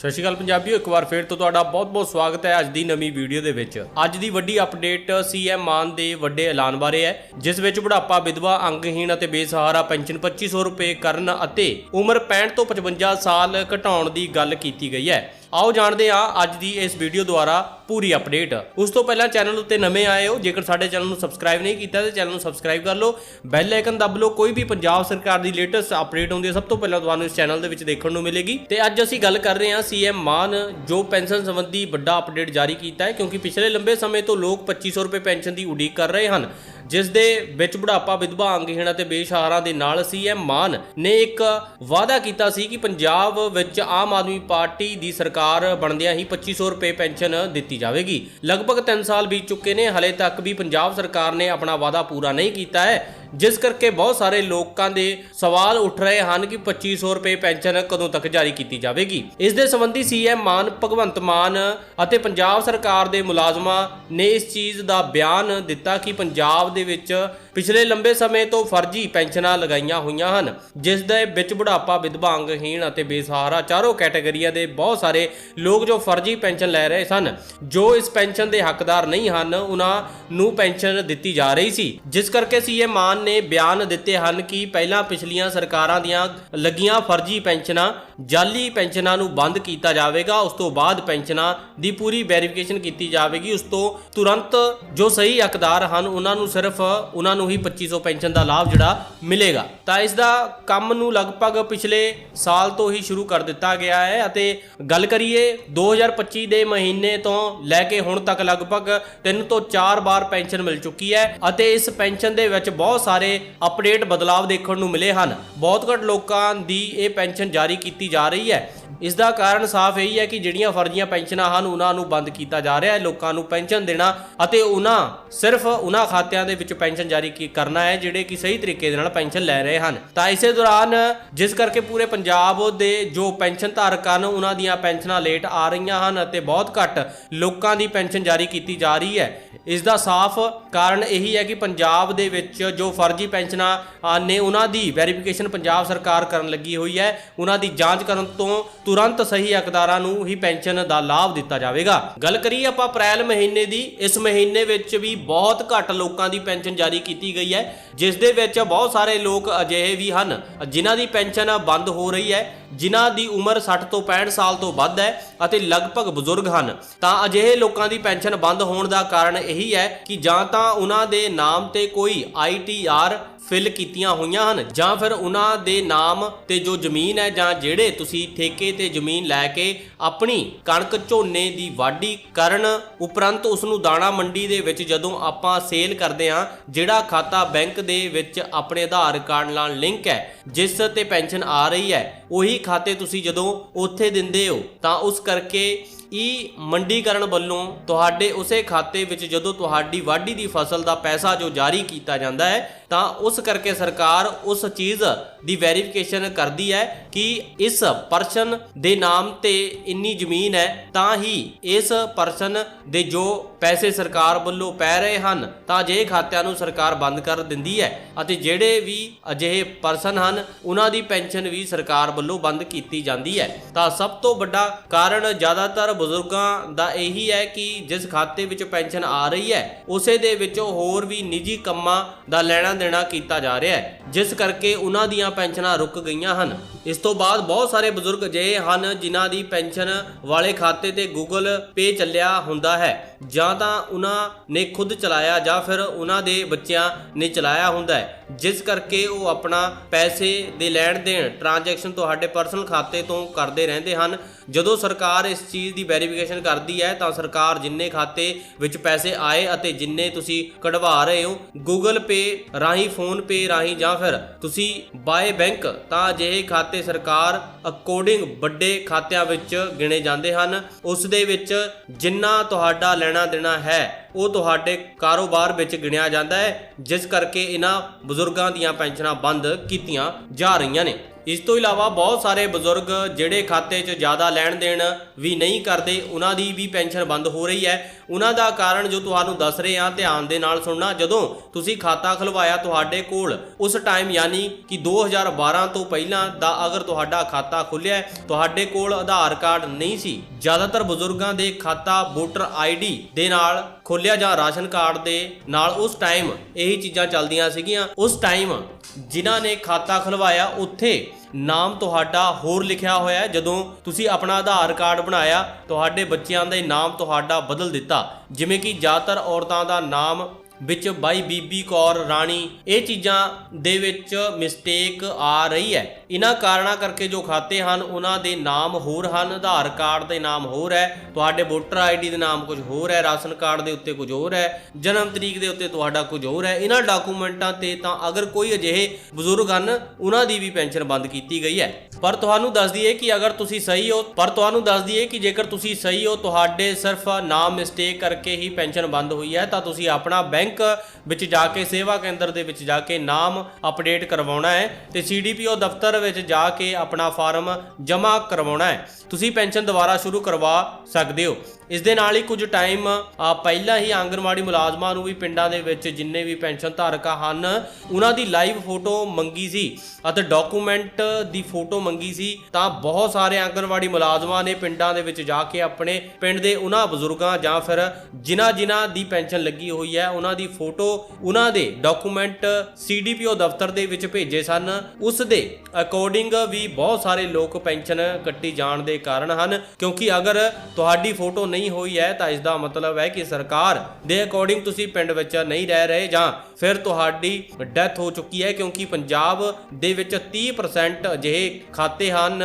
ਸਤਿ ਸ਼੍ਰੀ ਅਕਾਲ ਪੰਜਾਬੀਓ, ਇੱਕ ਵਾਰ ਫੇਰ ਤੋਂ ਤੁਹਾਡਾ ਬਹੁਤ-ਬਹੁਤ ਸਵਾਗਤ ਹੈ ਅੱਜ ਦੀ ਨਵੀਂ ਵੀਡੀਓ ਦੇ ਵਿੱਚ। ਅੱਜ ਦੀ ਵੱਡੀ ਅਪਡੇਟ ਸੀਐਮ ਮਾਨ ਦੇ ਵੱਡੇ ਐਲਾਨ ਬਾਰੇ ਹੈ, ਜਿਸ ਵਿੱਚ ਬੁਢਾਪਾ ਵਿਧਵਾ, ਅੰਗਹੀਣ ਅਤੇ ਬੇਸਹਾਰਾ ਪੈਨਸ਼ਨ 2500 ਰੁਪਏ ਕਰਨ ਅਤੇ ਉਮਰ 65 ਤੋਂ 55 ਸਾਲ ਘਟਾਉਣ ਦੀ ਗੱਲ ਕੀਤੀ ਗਈ ਹੈ। ਆਓ ਜਾਣਦੇ ਹਾਂ ਅੱਜ ਦੀ ਇਸ ਵੀਡੀਓ ਦੁਆਰਾ ਪੂਰੀ ਅਪਡੇਟ। ਉਸ ਤੋਂ ਪਹਿਲਾਂ ਚੈਨਲ ਉੱਤੇ ਨਵੇਂ ਆਏ ਹੋ, ਜੇਕਰ ਸਾਡੇ ਚੈਨਲ ਨੂੰ ਸਬਸਕ੍ਰਾਈਬ ਨਹੀਂ ਕੀਤਾ ਤਾਂ ਚੈਨਲ ਨੂੰ ਸਬਸਕ੍ਰਾਈਬ ਕਰ ਲਓ। ਬੈਲ ਆਈਕਨ ਦਬ ਲਓ, ਕੋਈ ਵੀ ਪੰਜਾਬ ਸਰਕਾਰ ਦੀ ਲੇਟੈਸਟ ਅਪਡੇਟ ਹੁੰਦੀ ਹੈ, ਸਭ ਤੋਂ ਪਹਿਲਾਂ ਤੁਹਾਨੂੰ ਇਸ ਚੈਨਲ ਦੇ ਵਿੱਚ ਦੇਖਣ ਨੂੰ ਮਿਲੇਗੀ। ਤੇ ਅੱਜ ਅਸੀਂ ਗੱਲ ਕਰ ਰਹੇ ਹਾਂ ਸੀਐਮ ਮਾਨ, ਜੋ ਪੈਨਸ਼ਨ ਸੰਬੰਧੀ ਵੱਡਾ ਅਪਡੇਟ ਜਾਰੀ ਕੀਤਾ ਹੈ, ਕਿਉਂਕਿ ਪਿਛਲੇ ਲੰਬੇ ਸਮੇਂ ਤੋਂ ਲੋਕ 2500 ਰੁਪਏ ਪੈਨਸ਼ਨ ਦੀ ਉਡੀਕ ਕਰ ਰਹੇ ਹਨ। ਜਿਸ ਦੇ ਵਿੱਚ ਬੁਢਾਪਾ ਵਿਧਵਾ ਅੰਗਹੀਣ ਅਤੇ ਬੇਸ਼ਹਾਰਾਂ ਦੇ ਨਾਲ ਸੀਐਮ ਮਾਨ ਨੇ ਇੱਕ ਵਾਅਦਾ ਕੀਤਾ ਸੀ ਕਿ ਪੰਜਾਬ ਵਿੱਚ ਆਮ ਆਦਮੀ ਪਾਰਟੀ ਦੀ ਸਰਕਾਰ ਬਣਦਿਆਂ ਹੀ 2500 ਰੁਪਏ ਪੈਨਸ਼ਨ ਦਿੱਤੀ ਜਾਵੇਗੀ। ਲਗਭਗ 3 ਸਾਲ ਬੀਤ ਚੁੱਕੇ ਨੇ, ਹਲੇ ਤੱਕ ਵੀ ਪੰਜਾਬ ਸਰਕਾਰ ਨੇ ਆਪਣਾ ਵਾਅਦਾ ਪੂਰਾ ਨਹੀਂ ਕੀਤਾ ਹੈ। ਜਿਸ ਕਰਕੇ ਬਹੁਤ ਸਾਰੇ ਲੋਕਾਂ ਦੇ ਸਵਾਲ ਉੱਠ ਰਹੇ ਹਨ ਕਿ 2500 ਰੁਪਏ ਪੈਨਸ਼ਨ ਕਦੋਂ ਤੱਕ ਜਾਰੀ ਕੀਤੀ ਜਾਵੇਗੀ। ਇਸ ਦੇ ਸੰਬੰਧੀ ਸੀਐਮ ਮਾਨ, ਭਗਵੰਤ ਮਾਨ ਅਤੇ ਪੰਜਾਬ ਸਰਕਾਰ ਦੇ ਮੁਲਾਜ਼ਮਾਂ ਨੇ ਇਸ ਚੀਜ਼ ਦਾ ਬਿਆਨ ਦਿੱਤਾ ਕਿ ਪੰਜਾਬ ਦੇ ਵਿੱਚ ਪਿਛਲੇ ਲੰਬੇ ਸਮੇਂ ਤੋਂ ਫਰਜ਼ੀ ਪੈਨਸ਼ਨਾਂ ਲਗਾਈਆਂ ਹੋਈਆਂ ਹਨ, ਜਿਸ ਦੇ ਵਿੱਚ ਬੁਢਾਪਾ ਵਿਧਵਾ ਅੰਗਹੀਣ ਅਤੇ ਬੇਸਹਾਰਾ ਚਾਰੋਂ ਕੈਟਾਗਰੀਆਂ ਦੇ ਬਹੁਤ ਸਾਰੇ ਲੋਕ ਜੋ ਫਰਜ਼ੀ ਪੈਨਸ਼ਨ ਲੈ ਰਹੇ ਸਨ, ਜੋ ਇਸ ਪੈਨਸ਼ਨ ਦੇ ਹੱਕਦਾਰ ਨਹੀਂ ਹਨ, ਉਹਨਾਂ ਨੂੰ ਪੈਨਸ਼ਨ ਦਿੱਤੀ ਜਾ ਰਹੀ ਸੀ। ਜਿਸ ਕਰਕੇ ਸੀਐਮ ਮਾਨ ਨੇ ਬਿਆਨ ਦਿੱਤੇ ਹਨ ਕਿ ਪਹਿਲਾਂ ਪਿਛਲੀਆਂ ਸਰਕਾਰਾਂ ਦੀਆਂ ਲੱਗੀਆਂ ਫਰਜ਼ੀ ਪੈਨਸ਼ਨਾਂ ਜਾਲੀ ਪੈਨਸ਼ਨਾਂ ਨੂੰ ਬੰਦ ਕੀਤਾ ਜਾਵੇਗਾ, ਉਸ ਤੋਂ ਬਾਅਦ ਪੈਨਸ਼ਨਾਂ ਦੀ ਪੂਰੀ ਵੈਰੀਫਿਕੇਸ਼ਨ ਕੀਤੀ ਜਾਵੇਗੀ, ਉਸ ਤੋਂ ਤੁਰੰਤ ਜੋ ਸਹੀ ਹੱਕਦਾਰ ਹਨ, ਉਹਨਾਂ ਨੂੰ ਸਿਰਫ ਉਹਨਾਂ ਨੂੰ ਹੀ 2500 ਪੈਨਸ਼ਨ ਦਾ ਲਾਭ ਜਿਹੜਾ ਮਿਲੇਗਾ। ਤਾਂ ਇਸ ਦਾ ਕੰਮ ਨੂੰ ਲਗਭਗ ਪਿਛਲੇ ਸਾਲ ਤੋਂ ਹੀ ਸ਼ੁਰੂ ਕਰ ਦਿੱਤਾ ਗਿਆ ਹੈ ਅਤੇ ਗੱਲ ਕਰੀਏ 2025 ਦੇ ਮਹੀਨੇ ਤੋਂ ਲੈ ਕੇ ਹੁਣ ਤੱਕ ਲਗਭਗ 3 ਤੋਂ 4 ਵਾਰ ਪੈਨਸ਼ਨ ਮਿਲ ਚੁੱਕੀ ਹੈ ਅਤੇ ਇਸ ਪੈਨਸ਼ਨ ਦੇ ਵਿੱਚ ਬਹੁਤ ਸਾਰੇ ਅਪਡੇਟ ਬਦਲਾਅ ਦੇਖਣ ਨੂੰ ਮਿਲੇ ਹਨ। ਬਹੁਤ ਘੱਟ ਲੋਕਾਂ ਦੀ ਇਹ ਪੈਨਸ਼ਨ ਜਾਰੀ ਕੀਤੀ ਜਾ ਰਹੀ ਹੈ। ਇਸ ਦਾ ਕਾਰਨ ਸਾਫ਼ ਇਹੀ ਹੈ ਕਿ ਜਿਹੜੀਆਂ ਫਰਜ਼ੀਆਂ ਪੈਨਸ਼ਨਾਂ ਹਨ ਉਹਨਾਂ ਨੂੰ ਬੰਦ ਕੀਤਾ ਜਾ ਰਿਹਾ ਹੈ ਲੋਕਾਂ ਨੂੰ ਪੈਨਸ਼ਨ ਦੇਣਾ ਅਤੇ ਉਹਨਾਂ ਸਿਰਫ ਉਹਨਾਂ ਖਾਤਿਆਂ ਦੇ ਵਿੱਚ ਪੈਨਸ਼ਨ ਜਾਰੀ ਕੀ ਕਰਨਾ ਹੈ ਜਿਹੜੇ ਕਿ ਸਹੀ ਤਰੀਕੇ ਦੇ ਨਾਲ ਪੈਨਸ਼ਨ ਲੈ ਰਹੇ ਹਨ। ਤਾਂ ਇਸੇ ਦੌਰਾਨ ਜਿਸ ਕਰਕੇ ਪੂਰੇ ਪੰਜਾਬ ਦੇ ਜੋ ਪੈਨਸ਼ਨ ਧਾਰਕ ਹਨ ਉਹਨਾਂ ਦੀਆਂ ਪੈਨਸ਼ਨਾਂ ਲੇਟ ਆ ਰਹੀਆਂ ਹਨ ਅਤੇ ਬਹੁਤ ਘੱਟ ਲੋਕਾਂ ਦੀ ਪੈਨਸ਼ਨ ਜਾਰੀ ਕੀਤੀ ਜਾ ਰਹੀ ਹੈ। ਇਸ ਦਾ ਸਾਫ਼ ਕਾਰਨ ਇਹੀ ਹੈ ਕਿ ਪੰਜਾਬ ਦੇ ਵਿੱਚ ਜੋ ਫਰਜ਼ੀ ਪੈਨਸ਼ਨਾਂ ਆ, ਨੇ ਉਹਨਾਂ ਦੀ ਵੈਰੀਫਿਕੇਸ਼ਨ ਪੰਜਾਬ ਸਰਕਾਰ ਕਰਨ ਲੱਗੀ ਹੋਈ ਹੈ। ਉਹਨਾਂ ਦੀ ਜਾਂਚ ਕਰਨ ਤੋਂ ਤੁਰੰਤ ਸਹੀ ਹੱਕਦਾਰਾਂ ਨੂੰ ਹੀ ਪੈਨਸ਼ਨ ਦਾ ਲਾਭ ਦਿੱਤਾ ਜਾਵੇਗਾ। ਗੱਲ ਕਰੀਏ ਆਪਾਂ ਅਪ੍ਰੈਲ ਮਹੀਨੇ ਦੀ, ਇਸ ਮਹੀਨੇ ਵਿੱਚ ਵੀ ਬਹੁਤ ਘੱਟ ਲੋਕਾਂ ਦੀ ਪੈਨਸ਼ਨ ਜਾਰੀ ਕੀਤੀ ਗਈ ਹੈ, ਜਿਸ ਦੇ ਵਿੱਚ ਬਹੁਤ ਸਾਰੇ ਲੋਕ ਅਜਿਹੇ ਵੀ ਹਨ, ਜਿਨ੍ਹਾਂ ਦੀ ਪੈਨਸ਼ਨ ਬੰਦ ਹੋ ਰਹੀ ਹੈ, ਜਿਨ੍ਹਾਂ ਦੀ ਉਮਰ 60 ਤੋਂ 65 ਸਾਲ ਤੋਂ ਵੱਧ ਹੈ ਅਤੇ ਲਗਭਗ ਬਜ਼ੁਰਗ ਹਨ। ਤਾਂ ਅਜਿਹੇ ਲੋਕਾਂ ਦੀ ਪੈਨਸ਼ਨ ਬੰਦ ਹੋਣ ਦਾ ਕਾਰਨ ਇਹੀ ਹੈ ਕਿ ਜਾਂ ਤਾਂ ਉਹਨਾਂ ਦੇ ਨਾਮ ਤੇ ਕੋਈ ਆਈਟੀਆਰ ਫਿਲ ਕੀਤੀਆਂ ਹੋਈਆਂ ਹਨ ਜਾਂ ਫਿਰ ਉਹਨਾਂ ਦੇ ਨਾਮ ਤੇ ਜੋ ਜ਼ਮੀਨ ਹੈ ਜਾਂ ਜਿਹੜੇ ਤੁਸੀਂ ਠੇਕੇ ਤੇ ਜ਼ਮੀਨ ਲੈ ਕੇ ਆਪਣੀ ਕਣਕ ਝੋਨੇ ਦੀ ਵਾਢੀ ਕਰਨ ਉਪਰੰਤ ਉਸ ਨੂੰ ਦਾਣਾ ਮੰਡੀ ਦੇ ਵਿੱਚ ਜਦੋਂ ਆਪਾਂ ਸੇਲ ਕਰਦੇ ਹਾਂ, ਜਿਹੜਾ ਖਾਤਾ ਬੈਂਕ ਦੇ ਵਿੱਚ ਆਪਣੇ ਆਧਾਰ ਕਾਰਡ ਨਾਲ ਲਿੰਕ ਹੈ, ਜਿਸ ਤੇ ਪੈਨਸ਼ਨ ਆ ਰਹੀ ਹੈ, ਉਹੀ ਖਾਤੇ ਤੁਸੀਂ ਜਦੋਂ ਉੱਥੇ ਦਿੰਦੇ ਹੋ, ਤਾਂ ਉਸ ਕਰਕੇ ਈ ਮੰਡੀਕਰਨ ਵੱਲੋਂ ਤੁਹਾਡੇ ਉਸੇ ਖਾਤੇ ਵਿੱਚ ਜਦੋਂ ਤੁਹਾਡੀ ਵਾਢੀ ਦੀ ਫਸਲ ਦਾ ਪੈਸਾ ਜੋ ਜਾਰੀ ਕੀਤਾ ਜਾਂਦਾ ਹੈ, ਤਾਂ ਉਸ ਕਰਕੇ ਸਰਕਾਰ ਉਸ ਚੀਜ਼ ਦੀ ਵੈਰੀਫਿਕੇਸ਼ਨ ਕਰਦੀ ਹੈ ਕਿ ਇਸ ਪਰਸਨ ਦੇ ਨਾਮ ਤੇ ਇੰਨੀ ਜ਼ਮੀਨ ਹੈ, ਤਾਂ ਹੀ ਇਸ ਪਰਸਨ ਦੇ ਜੋ ਪੈਸੇ ਸਰਕਾਰ ਵੱਲੋਂ ਪੈ ਰਹੇ ਹਨ, ਤਾਂ ਅਜਿਹੇ ਖਾਤਿਆਂ ਨੂੰ ਸਰਕਾਰ ਬੰਦ ਕਰ ਦਿੰਦੀ ਹੈ ਅਤੇ ਜਿਹੜੇ ਵੀ ਅਜਿਹੇ ਪਰਸਨ ਹਨ, ਉਹਨਾਂ ਦੀ ਪੈਨਸ਼ਨ ਵੀ ਸਰਕਾਰ ਵੱਲੋਂ ਬੰਦ ਕੀਤੀ ਜਾਂਦੀ ਹੈ। ਤਾਂ ਸਭ ਤੋਂ ਵੱਡਾ ਕਾਰਨ ਜ਼ਿਆਦਾਤਰ ਬਜ਼ੁਰਗਾਂ ਦਾ ਇਹੀ ਹੈ ਕਿ ਜਿਸ ਖਾਤੇ ਵਿੱਚ ਪੈਨਸ਼ਨ ਆ ਰਹੀ ਹੈ, ਉਸੇ ਦੇ ਵਿੱਚੋਂ ਹੋਰ ਵੀ ਨਿੱਜੀ ਕੰਮਾਂ ਦਾ ਲੈਣਾ ਦੇਣਾ ਕੀਤਾ ਜਾ ਰਿਹਾ ਹੈ, ਜਿਸ ਕਰਕੇ ਉਹਨਾਂ ਦੀਆਂ ਪੈਨਸ਼ਨਾਂ ਰੁਕ ਗਈਆਂ ਹਨ। ਇਸ ਤੋਂ ਬਾਅਦ ਬਹੁਤ ਸਾਰੇ ਬਜ਼ੁਰਗ ਅਜਿਹੇ ਹਨ ਜਿਨ੍ਹਾਂ ਦੀ ਪੈਨਸ਼ਨ ਵਾਲੇ ਖਾਤੇ ਤੇ ਗੂਗਲ ਪੇ ਚੱਲਿਆ ਹੁੰਦਾ ਹੈ। ਜਾਂ ਤਾਂ ਉਹਨਾਂ ਨੇ ਖੁਦ ਚਲਾਇਆ ਜਾਂ ਫਿਰ ਉਹਨਾਂ ਦੇ ਬੱਚਿਆਂ ਨੇ ਚਲਾਇਆ ਹੁੰਦਾ ਹੈ। ਜਿਸ ਕਰਕੇ ਉਹ ਆਪਣਾ ਪੈਸੇ ਦੇ ਲੈਣ ਦੇਣ ਟ੍ਰਾਂਜੈਕਸ਼ਨ ਤੁਹਾਡੇ ਪਰਸਨਲ ਖਾਤੇ ਤੋਂ ਕਰਦੇ ਰਹਿੰਦੇ ਹਨ। ਜਦੋਂ ਸਰਕਾਰ ਇਸ ਚੀਜ਼ ਦੀ ਵੈਰੀਫਿਕੇਸ਼ਨ ਕਰਦੀ ਹੈ ਤਾਂ ਸਰਕਾਰ ਜਿੰਨੇ ਖਾਤੇ ਵਿੱਚ ਪੈਸੇ ਆਏ ਅਤੇ ਜਿੰਨੇ ਤੁਸੀਂ ਕਢਵਾ ਰਹੇ ਹੋ ਗੂਗਲ ਪੇ ਰਾਹੀਂ ਫੋਨ ਪੇ ਰਾਹੀਂ ਜਾਂ ਫਿਰ ਤੁਸੀਂ ਬਾਏ ਬੈਂਕ ਤਾਂ ਅਜਿਹੇ ਖਾਤੇ ਸਰਕਾਰ ਅਕੋਰਡਿੰਗ ਵੱਡੇ ਖਾਤਿਆਂ ਵਿੱਚ ਗਿਣੇ ਜਾਂਦੇ ਹਨ। ਉਸ ਦੇ ਵਿੱਚ ਜਿੰਨਾ ਤੁਹਾਡਾ ਲੈਣਾ ਦੇਣਾ ਹੈ, ਉਹ ਤੁਹਾਡੇ ਕਾਰੋਬਾਰ ਵਿੱਚ ਗਿਣਿਆ ਜਾਂਦਾ ਹੈ, ਜਿਸ ਕਰਕੇ ਇਹਨਾਂ ਬਜ਼ੁਰਗਾਂ ਦੀਆਂ ਪੈਨਸ਼ਨਾਂ ਬੰਦ ਕੀਤੀਆਂ ਜਾ ਰਹੀਆਂ ਨੇ। ਇਸ ਤੋਂ ਇਲਾਵਾ ਬਹੁਤ ਸਾਰੇ ਬਜ਼ੁਰਗ ਜਿਹੜੇ ਖਾਤੇ 'ਚ ਜ਼ਿਆਦਾ ਲੈਣ ਦੇਣ ਵੀ ਨਹੀਂ ਕਰਦੇ, ਉਹਨਾਂ ਦੀ ਵੀ ਪੈਨਸ਼ਨ ਬੰਦ ਹੋ ਰਹੀ ਹੈ। ਉਹਨਾਂ ਦਾ ਕਾਰਨ ਜੋ ਤੁਹਾਨੂੰ ਦੱਸ ਰਹੇ ਹਾਂ, ਧਿਆਨ ਦੇ ਨਾਲ ਸੁਣਨਾ। ਜਦੋਂ ਤੁਸੀਂ ਖਾਤਾ ਖੁਲਵਾਇਆ ਤੁਹਾਡੇ ਕੋਲ, ਉਸ ਟਾਈਮ ਯਾਨੀ ਕਿ 2012 ਤੋਂ ਪਹਿਲਾਂ ਦਾ ਅਗਰ ਤੁਹਾਡਾ ਖਾਤਾ ਖੁੱਲਿਆ ਤੁਹਾਡੇ ਕੋਲ ਆਧਾਰ ਕਾਰਡ ਨਹੀਂ ਸੀ। ਜ਼ਿਆਦਾਤਰ ਬਜ਼ੁਰਗਾਂ ਦੇ ਖਾਤਾ ਵੋਟਰ ਆਈਡੀ ਦੇ ਨਾਲ ਖੋਲਿਆ ਜਾਂ ਰਾਸ਼ਨ ਕਾਰਡ ਦੇ ਨਾਲ ਉਸ ਟਾਈਮ ਇਹੀ ਚੀਜ਼ਾਂ ਚੱਲਦੀਆਂ ਸੀਗੀਆਂ। ਉਸ ਟਾਈਮ ਜਿਨ੍ਹਾਂ ਨੇ ਖਾਤਾ ਖੁਲਵਾਇਆ, ਉੱਥੇ ਨਾਮ ਤੁਹਾਡਾ ਹੋਰ ਲਿਖਿਆ ਹੋਇਆ ਹੈ। ਜਦੋਂ ਤੁਸੀਂ ਆਪਣਾ ਆਧਾਰ ਕਾਰਡ ਬਣਾਇਆ, ਤੁਹਾਡੇ ਬੱਚਿਆਂ ਦੇ ਨਾਮ ਤੁਹਾਡਾ ਬਦਲ ਦਿੱਤਾ। ਜਿਵੇਂ ਕਿ ਜ਼ਿਆਦਾਤਰ ਔਰਤਾਂ ਦਾ ਨਾਮ ਵਿੱਚ ਬਾਈ ਬੀਬੀ ਕੌਰ ਰਾਣੀ, ਇਹ ਚੀਜ਼ਾਂ ਦੇ ਵਿੱਚ ਮਿਸਟੇਕ ਆ ਰਹੀ ਹੈ। ਇਹਨਾਂ ਕਾਰਨਾਂ ਕਰਕੇ ਜੋ ਖਾਤੇ ਹਨ, ਉਹਨਾਂ ਦੇ ਨਾਮ ਹੋਰ ਹਨ, ਆਧਾਰ ਕਾਰਡ ਦੇ ਨਾਮ ਹੋਰ ਹੈ, ਤੁਹਾਡੇ ਵੋਟਰ ਆਈਡੀ ਦੇ ਨਾਮ ਕੁਝ ਹੋਰ ਹੈ, ਰਾਸ਼ਨ ਕਾਰਡ ਦੇ ਉੱਤੇ ਕੁਝ ਹੋਰ ਹੈ, ਜਨਮ ਤਰੀਕ ਦੇ ਉੱਤੇ ਤੁਹਾਡਾ ਕੁਝ ਹੋਰ ਹੈ। ਇਹਨਾਂ ਡਾਕੂਮੈਂਟਾਂ ਤੇ ਤਾਂ ਅਗਰ ਕੋਈ ਅਜਿਹੇ ਬਜ਼ੁਰਗ ਹਨ, ਉਹਨਾਂ ਦੀ ਵੀ ਪੈਨਸ਼ਨ ਬੰਦ ਕੀਤੀ ਗਈ ਹੈ। ਪਰ ਤੁਹਾਨੂੰ ਦੱਸ ਦਈਏ ਕਿ ਅਗਰ ਤੁਸੀਂ ਸਹੀ ਹੋ, ਪਰ ਤੁਹਾਨੂੰ ਦੱਸ ਦਈਏ ਕਿ ਜੇਕਰ ਤੁਸੀਂ ਸਹੀ ਹੋ, ਤੁਹਾਡੇ ਸਿਰਫ ਨਾਮ ਮਿਸਟੇਕ ਕਰਕੇ ਹੀ ਪੈਨਸ਼ਨ ਬੰਦ ਹੋਈ ਹੈ, ਤਾਂ ਤੁਸੀਂ ਆਪਣਾ ਬੈਂਕ ਵਿੱਚ ਜਾ ਕੇ, ਸੇਵਾ ਕੇਂਦਰ ਦੇ ਵਿੱਚ ਜਾ ਕੇ ਨਾਮ ਅਪਡੇਟ ਕਰਵਾਉਣਾ ਹੈ ਤੇ ਸੀਡੀਪੀਓ ਦਫ਼ਤਰ ਵਿੱਚ ਜਾ ਕੇ ਆਪਣਾ ਫਾਰਮ ਜਮ੍ਹਾਂ ਕਰਵਾਉਣਾ ਹੈ। ਤੁਸੀਂ ਪੈਨਸ਼ਨ ਦੁਬਾਰਾ ਸ਼ੁਰੂ ਕਰਵਾ ਸਕਦੇ ਹੋ। ਇਸ ਦੇ ਨਾਲ ਹੀ ਕੁਝ ਟਾਈਮ ਪਹਿਲਾਂ ਹੀ ਆਂਗਨਵਾੜੀ ਮੁਲਾਜ਼ਮਾਂ ਨੂੰ ਵੀ ਪਿੰਡਾਂ ਦੇ ਵਿੱਚ ਜਿੰਨੇ ਵੀ ਪੈਨਸ਼ਨ ਧਾਰਕਾਂ ਹਨ, ਉਹਨਾਂ ਦੀ ਲਾਈਵ ਫੋਟੋ ਮੰਗੀ ਸੀ ਅਤੇ ਡਾਕੂਮੈਂਟ ਦੀ ਫੋਟੋ ਮੰਗੀ ਸੀ, ਤਾਂ ਬਹੁਤ ਸਾਰੇ ਆਂਗਨਵਾੜੀ ਮੁਲਾਜ਼ਮਾਂ ਨੇ ਪਿੰਡਾਂ ਦੇ ਵਿੱਚ ਜਾ ਕੇ ਆਪਣੇ ਪਿੰਡ ਦੇ ਉਹਨਾਂ ਬਜ਼ੁਰਗਾਂ ਜਾਂ ਫਿਰ ਜਿਨ੍ਹਾਂ ਜਿਨ੍ਹਾਂ ਦੀ ਪੈਨਸ਼ਨ ਲੱਗੀ ਹੋਈ ਹੈ, ਉਹਨਾਂ ਦੀ ਫੋਟੋ ਉਹਨਾਂ ਦੇ ਡਾਕੂਮੈਂਟ ਸੀਡੀਪੀਓ ਦਫ਼ਤਰ ਦੇ ਵਿੱਚ ਭੇਜੇ ਸਨ। ਉਸ ਦੇ ਅਕੋਰਡਿੰਗ ਵੀ ਬਹੁਤ ਸਾਰੇ ਲੋਕ ਪੈਨਸ਼ਨ ਕੱਟੀ ਜਾਣ ਦੇ ਕਾਰਨ ਹਨ, ਕਿਉਂਕਿ ਅਗਰ ਤੁਹਾਡੀ ਫੋਟੋ ਨਹੀਂ ਹੋਈ ਹੈ ਤਾਂ ਇਸ ਦਾ ਮਤਲਬ ਹੈ ਕਿ ਸਰਕਾਰ ਦੇ ਅਕੋਰਡਿੰਗ ਤੁਸੀਂ ਪਿੰਡ ਵਿੱਚ ਨਹੀਂ ਰਹਿ ਰਹੇ ਜਾਂ ਫਿਰ ਤੁਹਾਡੀ ਡੈਥ ਹੋ ਚੁੱਕੀ ਹੈ ਕਿਉਂਕਿ ਪੰਜਾਬ ਦੇ ਵਿੱਚ 30% ਅਜਿਹੇ ਖਾਤੇ ਹਨ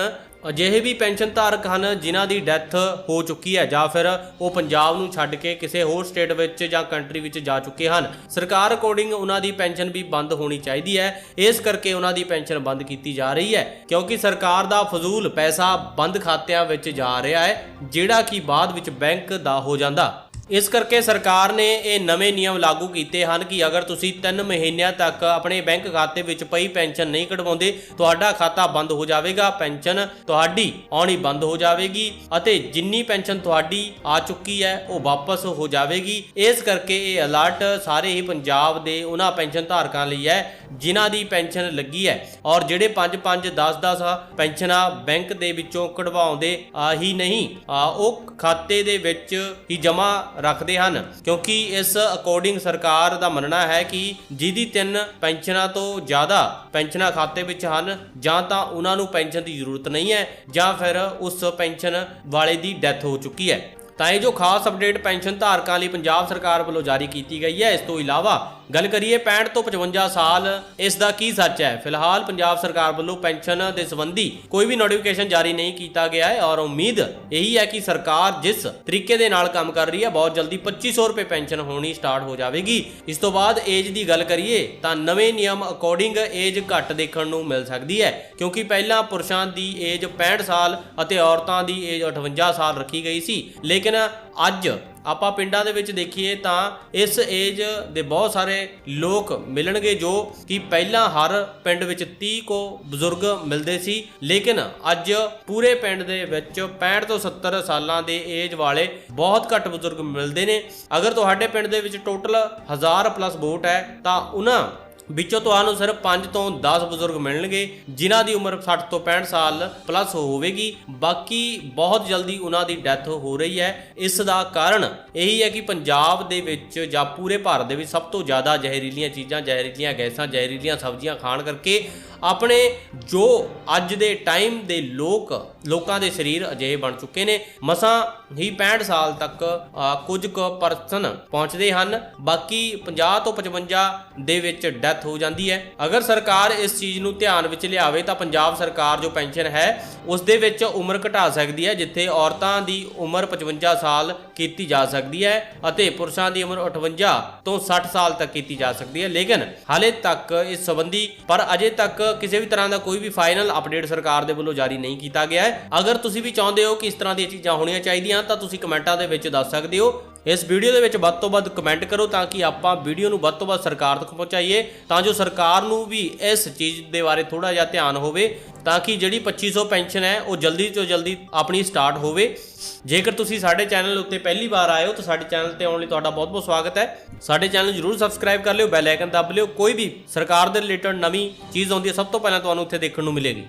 ਅਜਿਹੇ ਵੀ ਪੈਨਸ਼ਨ ਧਾਰਕ ਹਨ ਜਿਨ੍ਹਾਂ ਦੀ ਡੈਥ ਹੋ ਚੁੱਕੀ ਹੈ ਜਾਂ ਫਿਰ ਉਹ ਪੰਜਾਬ ਨੂੰ ਛੱਡ ਕੇ ਕਿਸੇ ਹੋਰ ਸਟੇਟ ਵਿੱਚ ਜਾਂ ਕੰਟਰੀ ਵਿੱਚ ਜਾ ਚੁੱਕੇ ਹਨ। ਸਰਕਾਰ ਅਕੋਰਡਿੰਗ ਉਹਨਾਂ ਦੀ ਪੈਨਸ਼ਨ ਵੀ ਬੰਦ ਹੋਣੀ ਚਾਹੀਦੀ ਹੈ। ਇਸ ਕਰਕੇ ਉਹਨਾਂ ਦੀ ਪੈਨਸ਼ਨ ਬੰਦ ਕੀਤੀ ਜਾ ਰਹੀ ਹੈ ਕਿਉਂਕਿ ਸਰਕਾਰ ਦਾ ਫਜ਼ੂਲ ਪੈਸਾ ਬੰਦ ਖਾਤਿਆਂ ਵਿੱਚ ਜਾ ਰਿਹਾ ਹੈ, ਜਿਹੜਾ ਕਿ ਬਾਅਦ ਵਿੱਚ ਬੈਂਕ ਦਾ ਹੋ ਜਾਂਦਾ। ਇਸ ਕਰਕੇ ਸਰਕਾਰ ਨੇ ਇਹ ਨਵੇਂ ਨਿਯਮ ਲਾਗੂ ਕੀਤੇ ਹਨ ਕਿ ਅਗਰ ਤੁਸੀਂ 3 ਮਹੀਨਿਆਂ ਤੱਕ ਆਪਣੇ ਬੈਂਕ ਖਾਤੇ ਵਿੱਚ ਪਈ ਪੈਨਸ਼ਨ ਨਹੀਂ ਕਢਵਾਉਂਦੇ, ਤੁਹਾਡਾ ਖਾਤਾ ਬੰਦ ਹੋ ਜਾਵੇਗਾ, ਪੈਨਸ਼ਨ ਤੁਹਾਡੀ ਆਉਣੀ ਬੰਦ ਹੋ ਜਾਵੇਗੀ ਅਤੇ ਜਿੰਨੀ ਪੈਨਸ਼ਨ ਤੁਹਾਡੀ ਆ ਚੁੱਕੀ ਹੈ, ਉਹ ਵਾਪਸ ਹੋ ਜਾਵੇਗੀ। ਇਸ ਕਰਕੇ ਇਹ ਅਲਰਟ ਸਾਰੇ ਹੀ ਪੰਜਾਬ ਦੇ ਉਹਨਾਂ ਪੈਨਸ਼ਨ ਧਾਰਕਾਂ ਲਈ ਹੈ ਜਿਨ੍ਹਾਂ ਦੀ ਪੈਨਸ਼ਨ ਲੱਗੀ ਹੈ। ਔਰ ਜਿਹੜੇ 5 5 10 10 ਪੈਨਸ਼ਨਾਂ ਬੈਂਕ ਦੇ ਵਿੱਚੋਂ ਕਢਵਾਉਂਦੇ ਆ ਹੀ ਨਹੀਂ ਆ ਉਹ ਖਾਤੇ ਦੇ ਵਿੱਚ ਹੀ ਜਮ੍ਹਾਂ ਰੱਖਦੇ ਹਨ। ਕਿਉਂਕਿ ਇਸ ਅਕੋਰਡਿੰਗ ਸਰਕਾਰ ਦਾ ਮੰਨਣਾ ਹੈ ਕਿ ਜਿਹਦੀ ਤਿੰਨ ਪੈਨਸ਼ਨਾਂ ਤੋਂ ਜ਼ਿਆਦਾ ਪੈਨਸ਼ਨਾਂ ਖਾਤੇ ਵਿੱਚ ਹਨ, ਜਾਂ ਤਾਂ ਉਹਨਾਂ ਨੂੰ ਪੈਨਸ਼ਨ ਦੀ ਜ਼ਰੂਰਤ ਨਹੀਂ ਹੈ, ਜਾਂ ਫਿਰ ਉਸ ਪੈਨਸ਼ਨ ਵਾਲੇ ਦੀ ਡੈਥ ਹੋ ਚੁੱਕੀ ਹੈ। ਤਾਂ ਇਹ ਜੋ ਖਾਸ ਅਪਡੇਟ ਪੈਨਸ਼ਨ ਧਾਰਕਾਂ ਲਈ ਪੰਜਾਬ ਸਰਕਾਰ ਵੱਲੋਂ ਜਾਰੀ ਕੀਤੀ ਗਈ ਹੈ, ਇਸ ਤੋਂ ਇਲਾਵਾ ਗੱਲ ਕਰੀਏ 65 ਤੋਂ 55 ਸਾਲ, ਇਸ ਦਾ ਕੀ ਸੱਚ ਹੈ? ਫਿਲਹਾਲ ਪੰਜਾਬ ਸਰਕਾਰ ਵੱਲੋਂ ਪੈਨਸ਼ਨ ਦੇ ਸੰਬੰਧੀ ਕੋਈ ਵੀ ਨੋਟੀਫਿਕੇਸ਼ਨ ਜਾਰੀ ਨਹੀਂ ਕੀਤਾ ਗਿਆ ਹੈ ਔਰ ਉਮੀਦ ਇਹੀ ਹੈ ਕਿ ਸਰਕਾਰ ਜਿਸ ਤਰੀਕੇ ਦੇ ਨਾਲ ਕੰਮ ਕਰ ਰਹੀ ਹੈ, ਬਹੁਤ ਜਲਦੀ 2500 ਰੁਪਏ ਪੈਨਸ਼ਨ ਹੋਣੀ ਸਟਾਰਟ ਹੋ ਜਾਵੇਗੀ। ਇਸ ਤੋਂ ਬਾਅਦ ਏਜ ਦੀ ਗੱਲ ਕਰੀਏ ਤਾਂ ਨਵੇਂ ਨਿਯਮ ਅਕੋਰਡਿੰਗ ਏਜ ਘੱਟ ਦੇਖਣ ਨੂੰ ਮਿਲ ਸਕਦੀ ਹੈ, ਕਿਉਂਕਿ ਪਹਿਲਾਂ ਪੁਰਸ਼ਾਂ ਦੀ ਏਜ 65 ਸਾਲ ਅਤੇ ਔਰਤਾਂ ਦੀ ਏਜ 58 ਸਾਲ ਰੱਖੀ ਗਈ ਸੀ, ਲੇਕਿਨ ਅੱਜ ਆਪਾਂ ਪਿੰਡਾਂ ਦੇ ਵਿੱਚ ਦੇਖੀਏ ਤਾਂ ਇਸ ਏਜ ਦੇ ਬਹੁਤ ਸਾਰੇ ਲੋਕ ਮਿਲਣਗੇ ਜੋ ਕਿ ਪਹਿਲਾਂ ਹਰ ਪਿੰਡ ਵਿੱਚ 30 ਕੋ ਬਜ਼ੁਰਗ ਮਿਲਦੇ ਸੀ, ਲੇਕਿਨ ਅੱਜ ਪੂਰੇ ਪਿੰਡ ਦੇ ਵਿੱਚ 65 ਤੋਂ 70 ਸਾਲਾਂ ਦੇ ਏਜ ਵਾਲੇ ਬਹੁਤ ਘੱਟ ਬਜ਼ੁਰਗ ਮਿਲਦੇ ਨੇ। ਅਗਰ ਤੁਹਾਡੇ ਪਿੰਡ ਦੇ ਵਿੱਚ ਟੋਟਲ 1000 ਪਲੱਸ ਵੋਟ ਹੈ, ਤਾਂ ਉਹਨਾਂ ਵਿੱਚੋਂ ਤੁਹਾਨੂੰ ਸਿਰਫ 5 ਤੋਂ 10 ਬਜ਼ੁਰਗ ਮਿਲਣਗੇ, ਜਿਨ੍ਹਾਂ ਦੀ ਉਮਰ 60 ਤੋਂ 65 ਸਾਲ ਪਲੱਸ ਹੋਵੇਗੀ। ਬਾਕੀ ਬਹੁਤ ਜਲਦੀ ਉਹਨਾਂ ਦੀ ਡੈਥ ਹੋ ਰਹੀ ਹੈ। ਇਸ ਦਾ ਕਾਰਨ ਇਹੀ ਹੈ ਕਿ ਪੰਜਾਬ ਦੇ ਵਿੱਚ ਜਾਂ ਪੂਰੇ ਭਾਰਤ ਦੇ ਵਿੱਚ ਸਭ ਤੋਂ ਜ਼ਿਆਦਾ ਜ਼ਹਿਰੀਲੀਆਂ ਚੀਜ਼ਾਂ, ਜ਼ਹਿਰੀਲੀਆਂ ਗੈਸਾਂ, ਜ਼ਹਿਰੀਲੀਆਂ ਸਬਜ਼ੀਆਂ ਖਾਣ ਕਰਕੇ ਆਪਣੇ ਜੋ ਅੱਜ ਦੇ ਟਾਈਮ ਦੇ ਲੋਕ ਲੋਕਾਂ ਦੇ ਸਰੀਰ ਅਜਿਹੇ ਬਣ ਚੁੱਕੇ ਨੇ। ਮਸਾਂ ਹੀ 65 ਸਾਲ ਤੱਕ ਕੁਝ ਕੁ ਪਰਸਨ ਪਹੁੰਚਦੇ ਹਨ। ਬਾਕੀ 50 ਤੋਂ 55 ਦੇ ਵਿੱਚ ਡੈਥ ਹੋ ਜਾਂਦੀ ਹੈ। ਅਗਰ ਸਰਕਾਰ ਇਸ ਚੀਜ਼ ਨੂੰ ਧਿਆਨ ਵਿੱਚ ਲਿਆਵੇ ਤਾਂ ਪੰਜਾਬ ਸਰਕਾਰ ਜੋ ਪੈਨਸ਼ਨ ਹੈ, ਉਸ ਦੇ ਵਿੱਚ ਉਮਰ ਘਟਾ ਸਕਦੀ ਹੈ, ਜਿੱਥੇ ਔਰਤਾਂ ਦੀ ਉਮਰ 55 ਸਾਲ ਕੀਤੀ ਜਾ ਸਕਦੀ ਹੈ ਅਤੇ ਪੁਰਸ਼ਾਂ ਦੀ ਉਮਰ 58 ਤੋਂ 60 ਸਾਲ ਤੱਕ ਕੀਤੀ ਜਾ ਸਕਦੀ ਹੈ। ਲੇਕਿਨ ਹਾਲੇ ਤੱਕ ਇਸ ਸੰਬੰਧੀ, ਪਰ ਅਜੇ ਤੱਕ ਕਿਸੇ ਵੀ ਤਰ੍ਹਾਂ ਦਾ ਕੋਈ ਵੀ ਫਾਈਨਲ ਅਪਡੇਟ ਸਰਕਾਰ ਦੇ ਵੱਲੋਂ ਜਾਰੀ ਨਹੀਂ ਕੀਤਾ ਗਿਆ ਹੈ। ਅਗਰ ਤੁਸੀਂ ਵੀ ਚਾਹੁੰਦੇ ਹੋ ਕਿ ਇਸ ਤਰ੍ਹਾਂ ਦੀਆਂ ਚੀਜ਼ਾਂ ਹੋਣੀਆਂ ਚਾਹੀਦੀਆਂ ਤਾਂ ਤੁਸੀਂ ਕਮੈਂਟਾਂ ਦੇ ਵਿੱਚ ਦੱਸ ਸਕਦੇ ਹੋ। ਇਸ ਵੀਡੀਓ ਦੇ ਵਿੱਚ ਵੱਧ ਤੋਂ ਵੱਧ ਕਮੈਂਟ ਕਰੋ ਤਾਂ ਕਿ ਆਪਾਂ ਵੀਡੀਓ ਨੂੰ ਵੱਧ ਤੋਂ ਵੱਧ ਸਰਕਾਰ ਤੱਕ ਪਹੁੰਚਾਈਏ। ਤਾਂ ਜੋ ਸਰਕਾਰ ਨੂੰ ਵੀ ਇਸ ਚੀਜ਼ ਦੇ ਬਾਰੇ ਥੋੜਾ ਜਿਹਾ ਧਿਆਨ ਹੋਵੇ ਤਾਂ ਕਿ ਜਿਹੜੀ 2500 ਪੈਨਸ਼ਨ ਹੈ ਉਹ ਜਲਦੀ ਤੋਂ ਜਲਦੀ ਆਪਣੀ ਸਟਾਰਟ ਹੋਵੇ। ਜੇਕਰ ਤੁਸੀਂ ਸਾਡੇ ਚੈਨਲ ਉੱਤੇ ਪਹਿਲੀ ਵਾਰ ਆਏ ਹੋ ਤਾਂ ਸਾਡੇ ਚੈਨਲ ਤੇ ਆਉਣ ਲਈ ਤੁਹਾਡਾ ਬਹੁਤ-ਬਹੁਤ ਸਵਾਗਤ ਹੈ। ਸਾਡੇ ਚੈਨਲ ਨੂੰ ਜਰੂਰ ਸਬਸਕ੍ਰਾਈਬ ਕਰ ਲਿਓ, ਬੈਲ ਆਈਕਨ ਦੱਬ ਲਿਓ। ਕੋਈ ਵੀ ਸਰਕਾਰ ਦੇ ਰਿਲੇਟਡ ਨਵੀਂ ਚੀਜ਼ ਆਉਂਦੀ ਹੈ, ਸਭ ਤੋਂ ਪਹਿਲਾਂ ਤੁਹਾਨੂੰ ਉੱਥੇ ਦੇਖਣ ਨੂੰ ਮਿਲੇਗੀ।